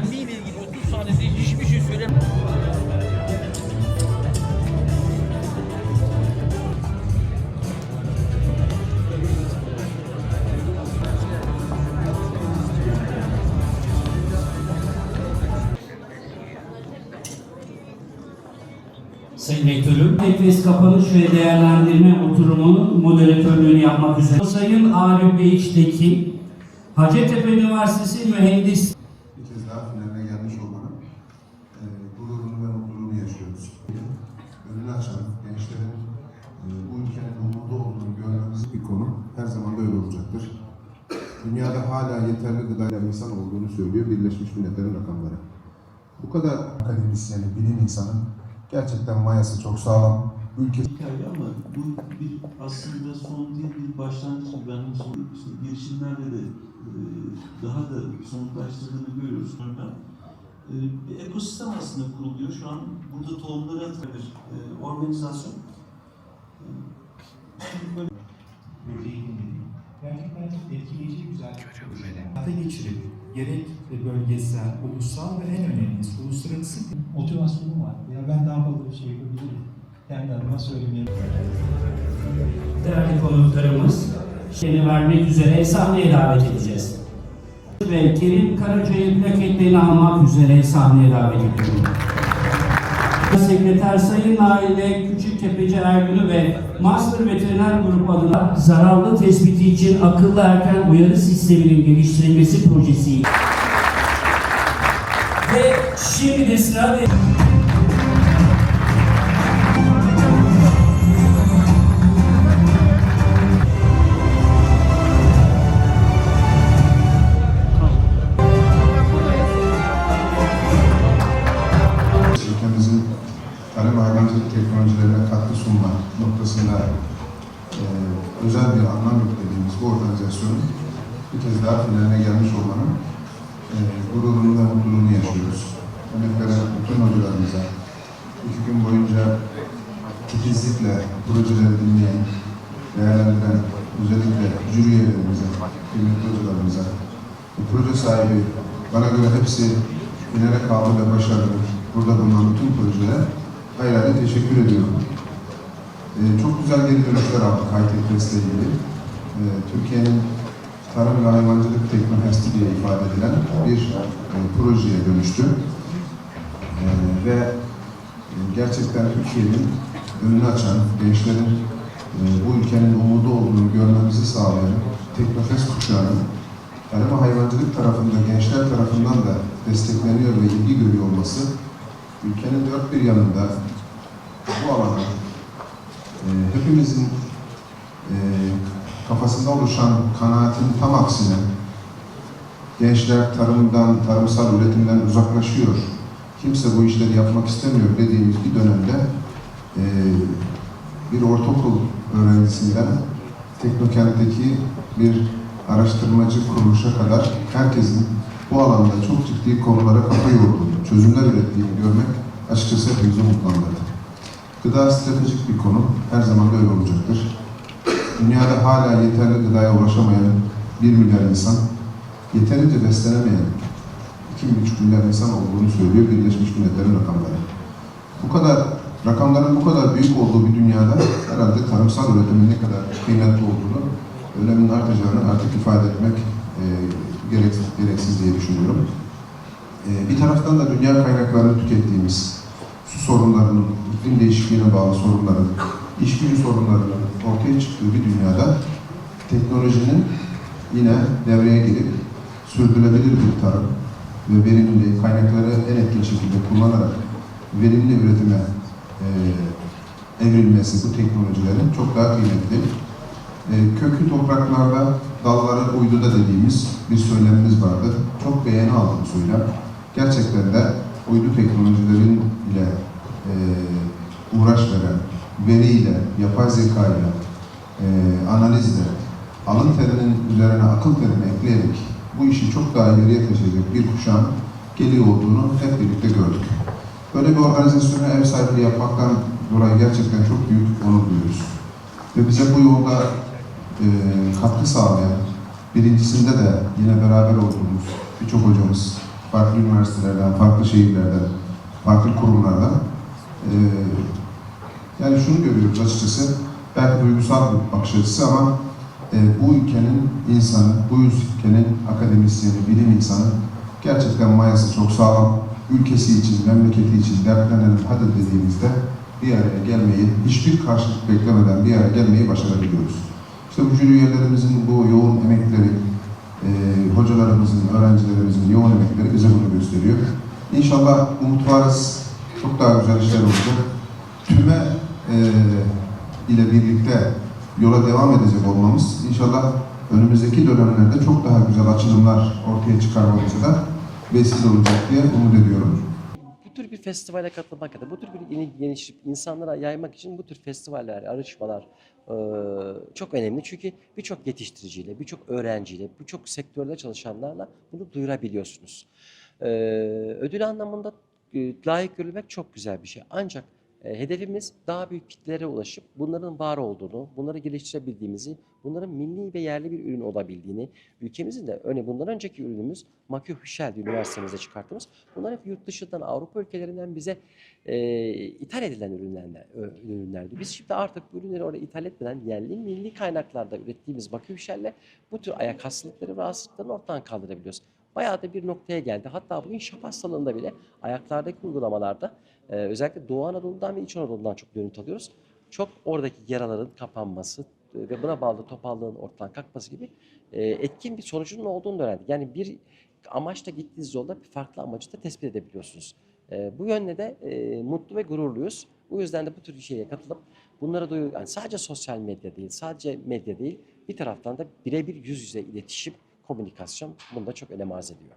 kendiyle ilgili 30 saniyede hiçbir şey söylem. Sayın Rektörüm, Nefes kapanış ve değerlendirme oturumunun moderatörlüğünü yapmak üzere. Sayın Arif Bey Tekin, Hacettepe Üniversitesi Mühendis yeterli gıdayla insan olduğunu söylüyor Birleşmiş Milletler'in rakamları. Bu kadar akademisyeni, bilim insanı gerçekten mayası çok sağlam. Ülke hikaye ama bu bir aslında son değil bir başlangıç gibi ben son işte girişimlerle de e, daha da somutlaştırdığını görüyoruz. Örneğin e, bir ekosistem aslında kuruluyor. Şu an burada tohumları bir e, organizasyon. E, böyle etkileyici güzel. Hayata geçirip gerek bölgesel, ulusal ve en önemlisi uluslararası motivasyonum var. Ya ben daha fazla bir şey yapabilirim. Kendi adıma söylemeye değerli konuklarımız şeyini vermek üzere sahneye davet edeceğiz. Ve Kerim Karaca'yı plaketlerini almak üzere sahneye davet ediyorum. Sekreter Sayın Naile Küçüktepeci Ergün'ü ve Master Veteriner Grup adına zararlı tespiti için akıllı erken uyarı sisteminin geliştirilmesi projesi. Ve şimdi de sıra noktasında e, özel bir anlam yüklediğimiz bu organizasyonun bir kez daha finaline gelmiş olmanın e, gururunu ve mutluluğunu yaşıyoruz. Emek veren bütün hocalarımıza, iki gün boyunca titizlikle projeleri dinleyen, değerlendiren özellikle jüri üyelerimize, kıymetli hocalarımıza, bu proje sahibi, bana göre hepsi finale kaldı ve başarılı. Burada bulunan bütün projelere hayır teşekkür ediyorum. Ee, çok güzel geri dönüşler aldık high-tech ile ilgili. Ee, Türkiye'nin tarım ve hayvancılık teknofesti diye ifade edilen bir e, projeye dönüştü. Ee, ve e, gerçekten Türkiye'nin önünü açan, gençlerin e, bu ülkenin umudu olduğunu görmemizi sağlayan Teknofest kuşağının tarım ve hayvancılık tarafında, gençler tarafından da destekleniyor ve ilgi görüyor olması ülkenin dört bir yanında bu alana e, hepimizin e, kafasında oluşan kanaatin tam aksine gençler tarımdan, tarımsal üretimden uzaklaşıyor. Kimse bu işleri yapmak istemiyor dediğimiz bir dönemde e, bir ortaokul öğrencisinden Teknokent'teki bir araştırmacı kuruluşa kadar herkesin bu alanda çok ciddi konulara kafa yorduğunu, çözümler ürettiğini görmek açıkçası hepimizi mutlandırdı. Gıda stratejik bir konu, her zaman da öyle olacaktır. Dünyada hala yeterli gıdaya ulaşamayan 1 milyar insan, yeterince beslenemeyen 2,5 milyar insan olduğunu söylüyor Birleşmiş Milletler'in rakamları. Bu kadar rakamların bu kadar büyük olduğu bir dünyada herhalde tarımsal üretimin ne kadar kıymetli olduğunu, öneminin artacağını artık ifade etmek e, gerek, gereksiz diye düşünüyorum. E, bir taraftan da dünya kaynaklarını tükettiğimiz su sorunlarının, iklim değişikliğine bağlı sorunların, iş gücü sorunlarının ortaya çıktığı bir dünyada teknolojinin yine devreye girip sürdürülebilir bir tarım ve verimli kaynakları en etkin şekilde kullanarak verimli üretime e, evrilmesi bu teknolojilerin çok daha kıymetli. E, köklü topraklarda dalları uyduda dediğimiz bir söylemimiz vardır. Çok beğeni aldı bu söylem. Gerçekten de uydu teknolojilerin ile uğraş veren, veriyle, yapay zekayla, e, analizle, alın terinin üzerine akıl terini ekleyerek bu işi çok daha ileriye taşıyacak bir kuşağın geliyor olduğunu hep birlikte gördük. Böyle bir organizasyona ev sahipliği yapmaktan dolayı gerçekten çok büyük onur duyuyoruz. Ve bize bu yolda e, katkı sağlayan, birincisinde de yine beraber olduğumuz birçok hocamız, farklı üniversitelerden, farklı şehirlerden, farklı kurumlardan. Ee, yani şunu görüyoruz açıkçası, belki duygusal bir bakış açısı ama e, bu ülkenin insanı, bu ülkenin akademisyeni, bilim insanı gerçekten mayası çok sağlam. Ülkesi için, memleketi için dertlenelim hadi dediğimizde bir araya gelmeyi, hiçbir karşılık beklemeden bir araya gelmeyi başarabiliyoruz. İşte bu jüri üyelerimizin bu yoğun emekleri, e, hocalarımızın, öğrencilerimizin yoğun emekleri bize bunu gösteriyor. İnşallah umut varız, çok daha güzel işler olacak. Tüme e, ile birlikte yola devam edecek olmamız inşallah önümüzdeki dönemlerde çok daha güzel açılımlar ortaya çıkarmamıza da vesile olacak diye umut ediyorum. bu tür bir festivale katılmak ya da bu tür bir yeni gelişip insanlara yaymak için bu tür festivaller, yarışmalar e, çok önemli. Çünkü birçok yetiştiriciyle, birçok öğrenciyle, birçok sektörde çalışanlarla bunu duyurabiliyorsunuz. E, ödül anlamında e, layık görülmek çok güzel bir şey. Ancak hedefimiz daha büyük kitlelere ulaşıp bunların var olduğunu, bunları geliştirebildiğimizi, bunların milli ve yerli bir ürün olabildiğini, ülkemizin de örneğin bundan önceki ürünümüz Makyo Hüşel'di üniversitemizde çıkarttığımız. Bunlar hep yurt dışından, Avrupa ülkelerinden bize e, ithal edilen ürünlerden, ürünlerdi. Biz şimdi artık bu ürünleri oraya ithal etmeden yerli, milli kaynaklarda ürettiğimiz Makyo Hüşel'le bu tür ayak hastalıkları ve rahatsızlıklarını ortadan kaldırabiliyoruz. Bayağı da bir noktaya geldi. Hatta bugün şap hastalığında bile ayaklardaki uygulamalarda e, özellikle Doğu Anadolu'dan ve İç Anadolu'dan çok görüntü alıyoruz. Çok oradaki yaraların kapanması ve buna bağlı topallığın ortadan kalkması gibi e, etkin bir sonucunun olduğunu öğrendik. Yani bir amaçla gittiğiniz yolda bir farklı amacı da tespit edebiliyorsunuz. E, bu yönde de e, mutlu ve gururluyuz. Bu yüzden de bu tür şeye katılıp bunlara duyu, yani sadece sosyal medya değil, sadece medya değil, bir taraftan da birebir yüz yüze iletişim, komünikasyon bunda çok önem arz ediyor.